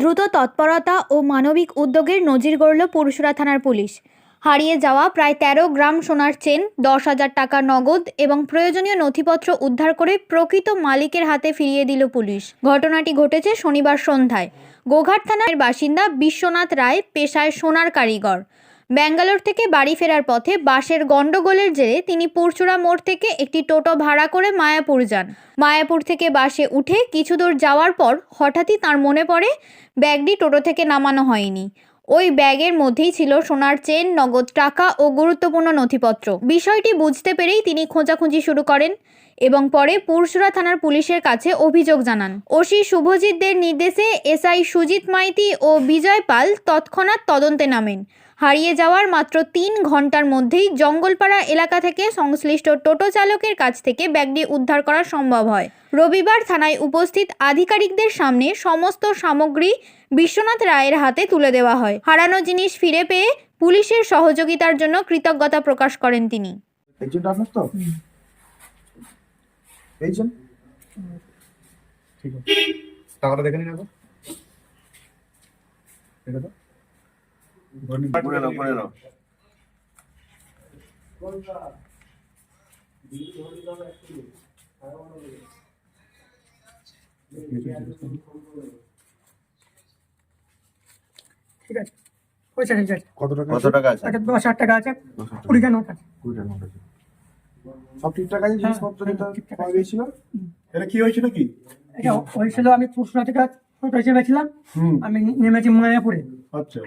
দ্রুত তৎপরতা ও মানবিক উদ্যোগের নজির গড়ল পুরুষরা থানার পুলিশ। হারিয়ে যাওয়া প্রায় তেরো গ্রাম সোনার চেন, দশ হাজার টাকা নগদ এবং প্রয়োজনীয় নথিপত্র উদ্ধার করে প্রকৃত মালিকের হাতে ফিরিয়ে দিল পুলিশ। ঘটনাটি ঘটেছে শনিবার সন্ধ্যায়। গোঘাট থানার বাসিন্দা বিশ্বনাথ রায় পেশায় সোনার কারিগর। ব্যাঙ্গালোর থেকে বাড়ি ফেরার পথে বাসের গন্ডগোলের জেরে তিনি পুরচুরা মোড় থেকে একটি টোটো ভাড়া করে মায়াপুর যান। মায়াপুর থেকে বাসে উঠে কিছু দূর যাওয়ার পর হঠাৎই তার মনে পড়ে, ব্যাগটি টোটো থেকে নামানো হয়নি। ওই ব্যাগের মধ্যেই ছিল সোনার চেন, নগদ টাকা ও গুরুত্বপূর্ণ নথিপত্র। বিষয়টি বুঝতে পেরেই তিনি খোঁজাখুঁজি শুরু করেন এবং পরে পুরসুরা থানার পুলিশের কাছে অভিযোগ জানান। ওসি শুভজিৎদের নির্দেশে এসআই সুজিত মাইতি ও বিজয় পাল তৎক্ষণাৎ তদন্তে নামেন। হারিয়ে যাওয়ার মাত্র তিন ঘণ্টার মধ্যেই জঙ্গলপাড়া এলাকা থেকে সংশ্লিষ্ট টোটো চালকের কাছ থেকে ব্যাগটি উদ্ধার করা সম্ভব হয়। রবিবার থানায় উপস্থিত আধিকারিকদের সামনে সমস্ত সামগ্রী বিশ্বনাথ রায়ের হাতে তুলে দেওয়া হয়। হারানো জিনিস ফিরে পেয়ে পুলিশের সহযোগিতার জন্য কৃতজ্ঞতা প্রকাশ করেন তিনি। ঠিক আছে। টাকাটা দেখে নিন করে নাও করে নাও ঠিক আছে। পয়সা ঠিক আছে। কত টাকা কত টাকা আছে? একটা দশ টাকা আছে কুড়িটা নোট আছে। টাকা আছে। সব ঠিকঠাক আছে জিনিসপত্র যেটা হ্যাঁ, ঠিকঠাক পাওয়া গিয়েছিল? এটা কি হয়েছিল কি? এটা হয়েছিল আমি পুরসুরা থেকে হুম। আমি নেমেছি মায়াপুরে। আচ্ছা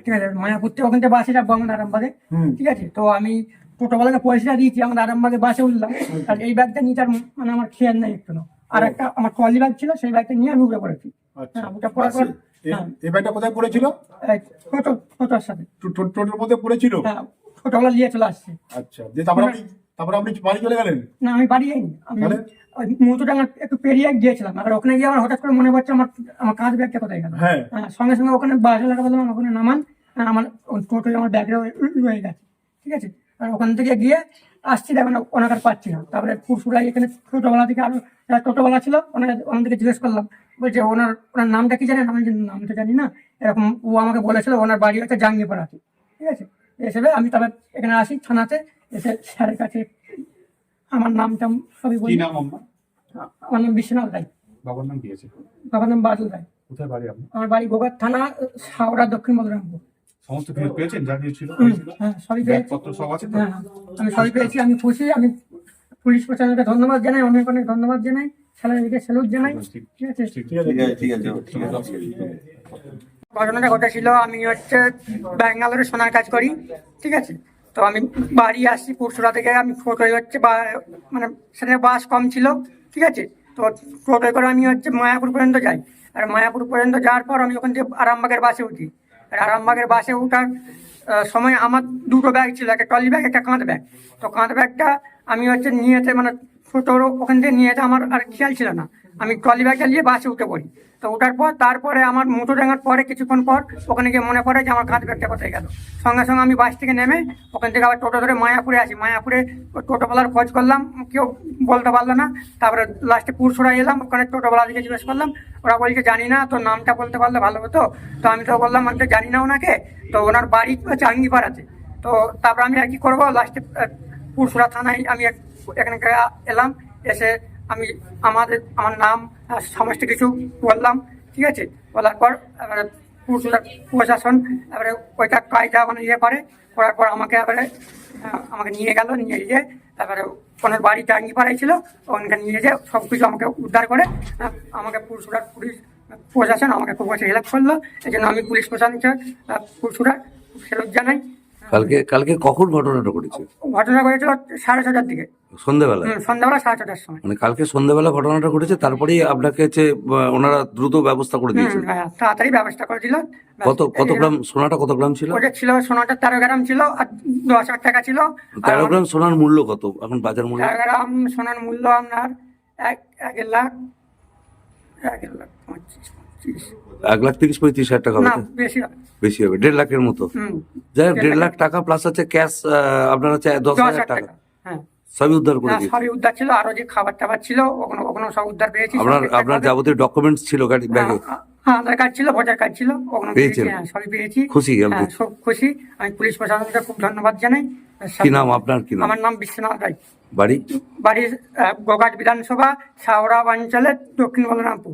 ঠিক আছে মায়াপুর থেকে ওখান থেকে বাসে যাব আমাদের আরামবাগে। ঠিক আছে তো আমি টোটোওয়ালাকে পয়সা দিয়েছি আমাদের আরামবাগে বাসে উঠলাম। আর এই ব্যাগটা নিয়ে তার মানে আমার খেয়াল নেই একটু আর একটা আমার ট্রলি ব্যাগ ছিল সেই ব্যাগটা নিয়ে আমি উঠে পড়েছি। আচ্ছা। হ্যাঁ উঠে পড়ার পর হ্যাঁ। এই ব্যাগটা কোথায় পড়েছিল? এই টোটো টোটোর সাথে। টোটোর মধ্যে পড়েছিল? হ্যাঁ টোটোওয়ালা নিয়ে চলে আসছে। আচ্ছা দিয়ে তারপরে তারপরে আপনি বাড়ি চলে গেলেন? না আমি বাড়ি যাইনি। আমি? আমার একটু পেরিয়ে গিয়েছিলাম। আর ওখানে গিয়ে আমার হঠাৎ করে মনে পড়ছে আমার আমার কাজ ব্যাগটা কোথায় গেল? হ্যাঁ। হ্যাঁ, সঙ্গে সঙ্গে ওখানে বললাম ওখানে নামান আমার টোটোয় আমার ব্যাগটা রয়ে গেছে। ঠিক আছে? আর ওখান থেকে গিয়ে আসছি দেখুন ওনাকার পাচ্ছি না। তারপরে পুরসুরাই এখানে টোটোওয়ালা থেকে আরও টোটোওয়ালা ছিল ওনার ওনার থেকে জিজ্ঞেস করলাম বলছে ওনার ওনার নামটা কি জানেন? আমি নামটা জানি না। এরকম ও আমাকে বলেছিল ওনার বাড়ি হচ্ছে জাঙ্গিপাড়াতে ঠিক আছে? এসে আমি তারপর এখানে আসি থানাতে এসে স্যারের কাছে আমার নাম নামটা সবই বলি। নাম আপনার? আমার নাম বিশ্বনাথ রায়। বাবার নাম কি আছে? বাবার নাম বাদল রায়। কোথায় বাড়ি আপনার? আমার বাড়ি গোগার থানা হাওড়া দক্ষিণ বলরামপুর সমস্ত ফেরত পেয়েছেন? যা কিছু ছিল? হ্যাঁ সবই পেয়েছি। ব্যাগপত্র সব আছে তো? হ্যাঁ আমি সবই পেয়েছি। আমি খুশি আমি পুলিশ প্রশাসনকে ধন্যবাদ জানাই অনেক অনেক ধন্যবাদ জানাই স্যালারিকে স্যালুট জানাই। ঠিক আছে ঠিক আছে। ঠিক আছে। ঘটনাটা ঘটেছিল আমি হচ্ছে ব্যাঙ্গালোরে সোনার কাজ করি ঠিক আছে? তো আমি বাড়ি আসছি পুরসুরা থেকে আমি টোটোয় হচ্ছে বা মানে সেখানে বাস কম ছিল ঠিক আছে? তো টোটোয় করে আমি হচ্ছে মায়াপুর পর্যন্ত যাই। আর মায়াপুর পর্যন্ত যাওয়ার পর আমি ওখান থেকে আরামবাগের বাসে উঠি। আর আরামবাগের বাসে আহ, সময় আমার দুটো ব্যাগ ছিল একটা ট্রলি ব্যাগ একটা কাঁধ ব্যাগ। তো কাঁধ ব্যাগটা আমি হচ্ছে নিয়ে যেতে মানে টোটোর ওখান থেকে নিয়ে যেতে আমার আর খেয়াল ছিল না। আমি ট্রলি ব্যাগটা নিয়ে বাসে উঠে পড়ি। তো ওঠার পর, তারপরে আমার মোটর ডাঙার পরে কিছুক্ষণ পর ওখানে গিয়ে মনে পড়ে যে আমার কাঁধ ব্যাগটা কোথায় গেল। সঙ্গে সঙ্গে আমি বাস থেকে নেমে ওখান থেকে আবার টোটো ধরে মায়াপুরে আসি। মায়াপুরে টোটোওয়ালার খোঁজ করলাম, কেউ বলতে পারল না। তারপরে লাস্টে পুরসুরা এলাম, ওখানে টোটোওয়ালাদিকে জিজ্ঞেস করলাম, ওরা বলছে, জানি না তো নামটা বলতে পারলে ভালো হতো। তো আমি তো বললাম, আমি তো জানি না ওনাকে। তো ওনার বাড়ি হচ্ছে আঙ্গিপাড়াতে তো তারপর আমি আর কি করব? লাস্টে পুরসুরা থানায় আমি এখানে এলাম, এসে আমি আমাদের, আমার নাম সমস্ত কিছু বললাম, ঠিক আছে? বলার পর, এবারে প্রশাসন, এবারে ওইটা কায়দা মানে ইয়ে করে, করার পর আমাকে এবারে আমাকে নিয়ে গেল, নিয়ে গিয়ে তারপরে ওনার বাড়ি টাঙ্গি পাড়াই ছিল ওখানকে নিয়ে যেয়ে সব কিছু আমাকে উদ্ধার করে আমাকে পুরসুরার পুলিশ, প্রশাসন আমাকে খুব বেশি হেল্প করল। এই জন্য আমি পুলিশ প্রশাসনকে পুরসুরার ফেরত জানাই। কালকে কালকে কখন ঘটনাটা ঘটেছে? ঘটনা ঘটেছিল সাড়ে ছটার দিকে। সন্ধ্যাবেলা সন্ধ্যাবেলা সাড়ে ছটার সময়। মানে কালকে সন্ধ্যাবেলা ঘটনাটা ঘটেছে তারপরেই আপনাকে হচ্ছে ওনারা দ্রুত ব্যবস্থা করে দিয়েছেন? হ্যাঁ তাড়াতাড়ি ব্যবস্থা করে দিল কত কত গ্রাম সোনাটা কত গ্রাম ছিল? ওটা ছিল সোনাটা তেরো গ্রাম ছিল আর দশ হাজার টাকা ছিল। তেরো গ্রাম সোনার মূল্য কত? এখন বাজার মূল্য? তেরো গ্রাম সোনার মূল্য আপনার এক এক লাখ এক লাখ পঁচিশ। এক লাখ তিরিশ পঁয়ত্রিশ হাজার টাকা হবে বেশি হবে। দেড় লাখের মতো। যাই হোক দেড় লাখ। টাকা প্লাস হচ্ছে ক্যাশ আপনার হচ্ছে দশ হাজার টাকা। টাকা হ্যাঁ। সবই উদ্ধার করে হ্যাঁ, সবই উদ্ধার ছিল আরও যে খাবার টাবার ছিল ওগুলো ওগুলো সব উদ্ধার পেয়েছি আপনার আপনার যাবতীয় ডকুমেন্টস ছিল গাড়ি ব্যাগে? হ্যাঁ, হ্যাঁ আধার কার্ড ছিল ভোটার কার্ড ছিল ওখানে পেয়েছি, হ্যাঁ, সবই পেয়েছি। খুশি? হ্যাঁ সব খুশি। আমি পুলিশ প্রশাসনকে খুব ধন্যবাদ জানাই। কি নাম আপনার কি নাম? আমার নাম বিশ্বনাথ রায়। বাড়ি? বাড়ি গোঘাট বিধানসভা ছাওড়া অঞ্চলের দক্ষিণ বলরামপুর।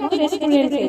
রেস্টুরেন্টে